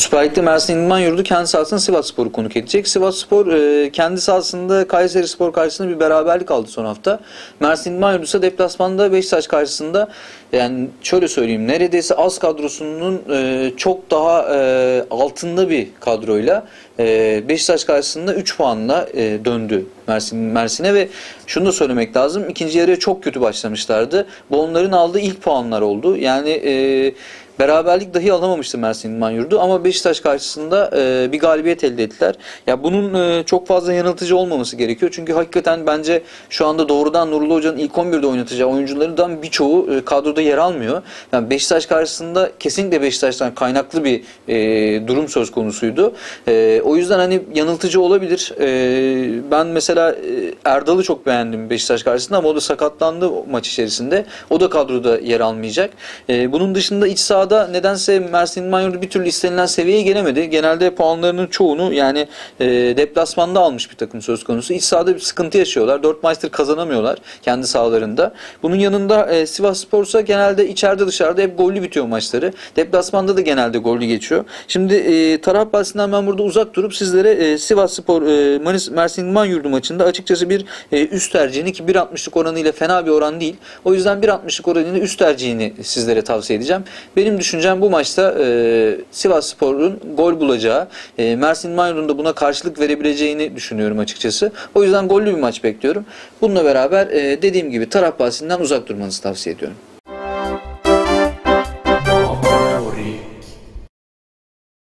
Süper Lig'de Mersin İdman Yurdu kendi sahasında Sivas Spor'u konuk edecek. Sivas Spor e, kendi sahasında Kayseri Spor karşısında bir beraberlik aldı son hafta. Mersin İdman Yurdu ise deplasmanda Beşiktaş karşısında yani şöyle söyleyeyim neredeyse az kadrosunun e, çok daha e, altında bir kadroyla e, Beşiktaş karşısında 3 puanla e, döndü Mersin Mersin'e ve şunu da söylemek lazım. ikinci yarıya çok kötü başlamışlardı. Bu onların aldığı ilk puanlar oldu. Yani e, Beraberlik dahi alamamıştı Mersin İdman Yurdu ama Beşiktaş karşısında e, bir galibiyet elde ettiler. Ya bunun e, çok fazla yanıltıcı olmaması gerekiyor. Çünkü hakikaten bence şu anda doğrudan Nurullah Hoca'nın ilk 11'de oynatacağı oyuncularından birçoğu e, kadroda yer almıyor. Yani Beşiktaş karşısında kesinlikle Beşiktaş'tan kaynaklı bir e, durum söz konusuydu. E, o yüzden hani yanıltıcı olabilir. E, ben mesela e, Erdal'ı çok beğendim Beşiktaş karşısında ama o da sakatlandı maç içerisinde. O da kadroda yer almayacak. E, bunun dışında iç sahada nedense Mersin Manyurdu bir türlü istenilen seviyeye gelemedi. Genelde puanlarının çoğunu yani e, deplasmanda almış bir takım söz konusu. İç sahada bir sıkıntı yaşıyorlar. Dört maçtır kazanamıyorlar kendi sahalarında. Bunun yanında e, Sivas Spor'sa genelde içeride dışarıda hep gollü bitiyor maçları. Deplasmanda da genelde gollü geçiyor. Şimdi e, taraf bahsinden ben burada uzak durup sizlere e, Sivas Spor e, Manis, Mersin İdman Yurdu maçında açıkçası bir e, üst tercihini ki 1.60'lık oranıyla fena bir oran değil. O yüzden 1.60'lık oranıyla üst tercihini sizlere tavsiye edeceğim. Benim düşüncem bu maçta e, Sivas Spor'un gol bulacağı, e, Mersin Mayur'un da buna karşılık verebileceğini düşünüyorum açıkçası. O yüzden gollü bir maç bekliyorum. Bununla beraber e, dediğim gibi taraf bahsinden uzak durmanızı tavsiye ediyorum.